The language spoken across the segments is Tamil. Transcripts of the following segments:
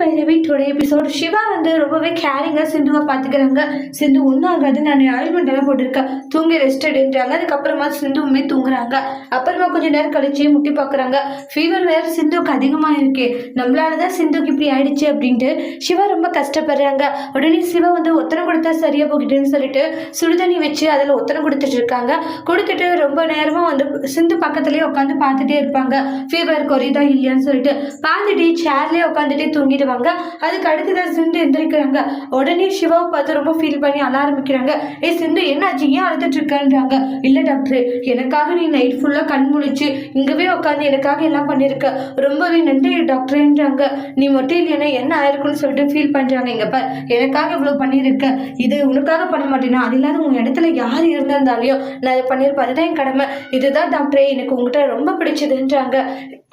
பைரவி டுடே எபிசோட் சிவா வந்து ரொம்பவே கேரிங்காக சிந்துவை பார்த்துக்கிறாங்க. சிந்து ஒன்றும் ஆகாது நான் ஆயில்மெண்ட்டெல்லாம் போட்டிருக்கேன். தூங்கி ரெஸ்ட் எடுக்கிறாங்க அதுக்கப்புறமா சிந்துவுமே தூங்குறாங்க. அப்புறமா கொஞ்ச நேரம் கழிச்சு முட்டி பார்க்குறாங்க. ஃபீவர் வேறு சிந்துவுக்கு அதிகமாக இருக்கு. நம்மளால தான் சிந்துக்கு இப்படி ஆயிடுச்சு அப்படின்ட்டு சிவா ரொம்ப கஷ்டப்படுறாங்க. உடனே சிவா வந்து ஒத்தனை கொடுத்தா சரியாக போகிட்டுன்னு சொல்லிட்டு சுடுதண்ணி வச்சு அதில் ஒத்தனை கொடுத்துட்டு இருக்காங்க. கொடுத்துட்டு ரொம்ப நேரமாக வந்து சிந்து பக்கத்துலேயே உட்காந்து பார்த்துட்டே இருப்பாங்க. ஃபீவர் குறையுதா இல்லையான்னு சொல்லிட்டு பார்த்துட்டு சேர்லேயே உட்காந்துட்டே தூங்கிடுவாங்க அதுக்கு அடுத்ததான் சிந்து எந்திரிக்கிறாங்க. உடனே சிவாவை பார்த்து ரொம்ப ஃபீல் பண்ணி அழ ஆரம்பிக்கிறாங்க. ஏய் சிந்து என்னாச்சு? ஏன் அழுதுட்டு இருக்கேன்றாங்க? இல்லை டாக்டர் எனக்காக நீ நைட் ஃபுல்லாக கண் முழிச்சு இங்கவே உட்காந்து எனக்காக எல்லாம் பண்ணியிருக்க. ரொம்பவே நன்றி டாக்டர்ன்றாங்க. நீ மட்டும் இல்லைன்னா என்ன ஆயிருக்குன்னு சொல்லிட்டு ஃபீல் பண்ணுறாங்க இங்கே பார் எனக்காக இவ்வளோ பண்ணியிருக்க. இது உனக்காக பண்ண மாட்டேன்னா அது இல்லாத உங்கள் இடத்துல யார் இருந்திருந்தாலையோ நான் அதை பண்ணியிருப்பேன் அதுதான் என் கடமை. இதுதான் டாக்டரே எனக்கு உங்ககிட்ட ரொம்ப பிடிச்சதுன்றாங்க.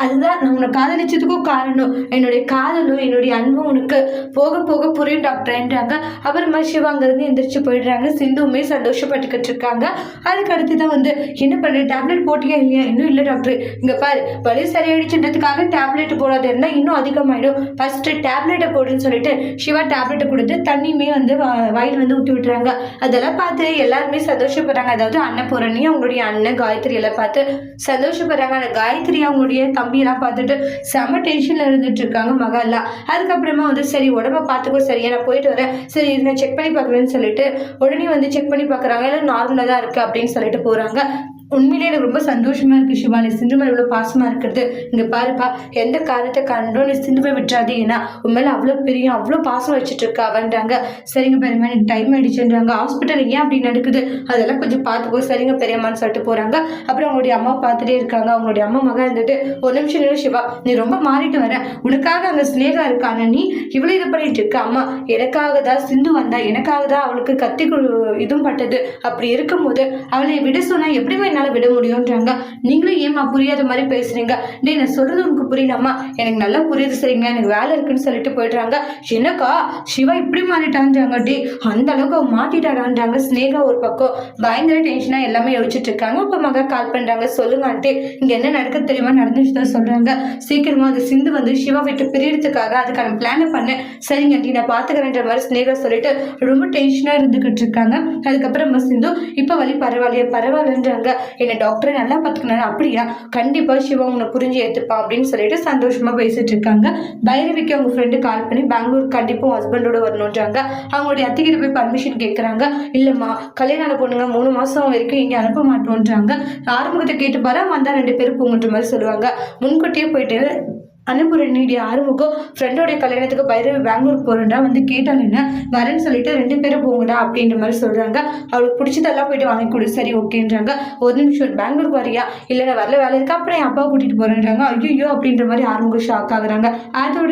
அதுதான் நான் உன்னை காதலிச்சதுக்கும் காரணம். என்னுடைய காதலும் என்னுடைய அன்பும் உனக்கு போக போக புரியும் டாக்டர்ன்றாங்க அப்புறமா சிவா அங்கேருந்து எந்திரிச்சு போயிடுறாங்க. சிந்துவுமே சந்தோஷப்பட்டுக்கிட்டு இருக்காங்க. அதுக்கு அடுத்து தான் வந்து என்ன பண்ணுற டேப்லெட் போட்டியா இல்லையா? இன்னும் இல்லை டாக்டர் இங்கே பாரு வலி சரியாயிடுச்சுன்றதுக்காக டேப்லெட் போடாத இருந்தால் இன்னும் அதிகமாயிடும். ஃபஸ்ட்டு டேப்லெட்டை போடுன்னு சொல்லிட்டு சிவா டேப்லெட்டை கொடுத்து தண்ணியுமே வந்து வா- வாயில் வந்து ஊற்றி விட்டுறாங்க. அதெல்லாம் பார்த்து எல்லாருமே சந்தோஷப்படுறாங்க. அதாவது அன்னபூரணி அவங்களுடைய அண்ணன் காயத்ரி எல்லாம் பார்த்து சந்தோஷப்படுறாங்க. அந்த காயத்ரி அவங்களுடைய தம்பியெல்லாம் பார்த்துட்டு செம டென்ஷனில் இருந்துட்டு இருக்காங்க மகாலாம் அதுக்கப்புறமா வந்து சரி உடம்ப பார்த்துக்கோ சரியா நான் போயிட்டு வரேன். சரி இதை நான் செக் பண்ணி பார்க்குறேன்னு சொல்லிட்டு உடனே வந்து செக் பண்ணி பார்க்குறாங்க. எல்லாம் நார்மலாக தான் இருக்குது அப்படின்னு சொல்லிட்டு போகிறாங்க உண்மையிலே எனக்கு ரொம்ப சந்தோஷமா இருக்கு சிவா நீ சிந்து மேல இவ்வளோ பாசமா இருக்கிறது. இங்க பாருப்பா எந்த காரணத்தை கண்டோம் நீ சிந்துவை விட்டுறாதே ஏன்னா உன் மேல அவ்வளோ பெரிய அவ்வளோ பாசம் வச்சுட்டு இருக்கா அவன்றாங்க சரிங்க பெரியம்மா எனக்கு டைம் ஆயிடுச்சுன்றாங்க. ஹாஸ்பிட்டல் ஏன் அப்படி நடக்குது? அதெல்லாம் கொஞ்சம் பார்த்துக்கோ. சரிங்க பெரியம்மான்னு சொல்லிட்டு போறாங்க. அப்புறம் அவங்களுடைய அம்மா பார்த்துட்டே இருக்காங்க. அவங்களுடைய அம்மா மகன் இருந்துட்டு ஒரு நிமிஷம் நின்று சிவா நீ ரொம்ப மாறிட்டு வர. உனக்காக அங்கே ஸ்னேகா இருக்கான. நீ இவ்வளோ இது பண்ணிட்டு இருக்க. அம்மா எனக்காக தான் சிந்து வந்தா. எனக்காக தான் அவளுக்கு கத்தி இதுவும் பட்டது. அப்படி இருக்கும்போது அவளை விட சொன்னா எப்படிமே என்னால் விட முடியும்ன்றாங்க. நீங்களும் ஏம்மா புரியாத மாதிரி பேசுகிறீங்க டே நான் சொல்கிறது உனக்கு புரியலம்மா எனக்கு நல்லா புரியுது சரிங்க எனக்கு வேலை இருக்குன்னு சொல்லிட்டு போயிடுறாங்க. என்னக்கா சிவா இப்படி மாறிட்டான்றாங்க டே அந்த அளவுக்கு அவன் மாட்டிட்டாடான்றாங்க ஸ்னேகா ஒரு பக்கம். பயங்கர டென்ஷனாக எல்லாமே யோசிச்சுட்டு இருக்காங்க. அப்போ மகா கால் பண்ணுறாங்க சொல்லுங்க இங்கே என்ன நடக்க தெரியுமா? நடந்துச்சு தான் சொல்கிறாங்க சீக்கிரமாக அந்த சிந்து வந்து சிவா விட்டு பிரியறதுக்காக அதுக்கான பிளானை பண்ணேன் சரிங்க ஆண்டி நான் பார்த்துக்கிறேன்ற மாதிரி ஸ்னேகா சொல்லிட்டு ரொம்ப டென்ஷனாக இருந்துக்கிட்டு இருக்காங்க. அதுக்கப்புறமா சிந்து இப்போ வழி பரவாயில்லையே பரவாயில்லன்றாங்க. என்னை டாக்டரை நல்லா பார்த்துக்கணும் அப்படியா? கண்டிப்பாக சிவா உன்னை புரிஞ்சு ஏத்துப்பா அப்படின்னு சொல்லிட்டு சந்தோஷமாக பேசிட்டு இருக்காங்க. பைரவிக்கு அவங்க ஃப்ரெண்டு கால் பண்ணி பெங்களூர் கண்டிப்பாக ஹஸ்பண்டோட வரணுன்றாங்க அவங்களுடைய அத்திகிட்ட போய் பர்மிஷன் கேட்குறாங்க இல்லைம்மா கல்யாணம் பொண்ணுங்க மூணு மாதம் வரைக்கும் இங்கே அனுப்ப மாட்டோன்றாங்க. ஆரம்பத்தை கேட்டு பாரு வந்தால் ரெண்டு பேரும் போங்கன்ற மாதிரி சொல்லுவாங்க. முன்கூட்டியே போயிட்டு அனுப்புறீங்க ஆறுமுகம் ஃப்ரெண்டோடைய கல்யாணத்துக்கு பைரவி பெங்களூர் போகிறேன்டா வந்து கேட்டால் என்ன? வரேன்னு சொல்லிட்டு ரெண்டு பேரும் போங்கடா அப்படின்ற மாதிரி சொல்கிறாங்க அவளுக்கு பிடிச்சதெல்லாம் போயிட்டு வாங்கி கொடு. சரி ஓகேன்றாங்க. ஒரு நிமிஷம் பெங்களூருக்கு வரியா இல்லை நான் வரல வேலை இருக்கா? அப்புறம் என் அப்பா கூட்டிகிட்டு போகிறேன்றாங்க ஐயோ அப்படின்ற மாதிரி ஆறுமுகம் ஷாக் ஆகுறாங்க. அதோட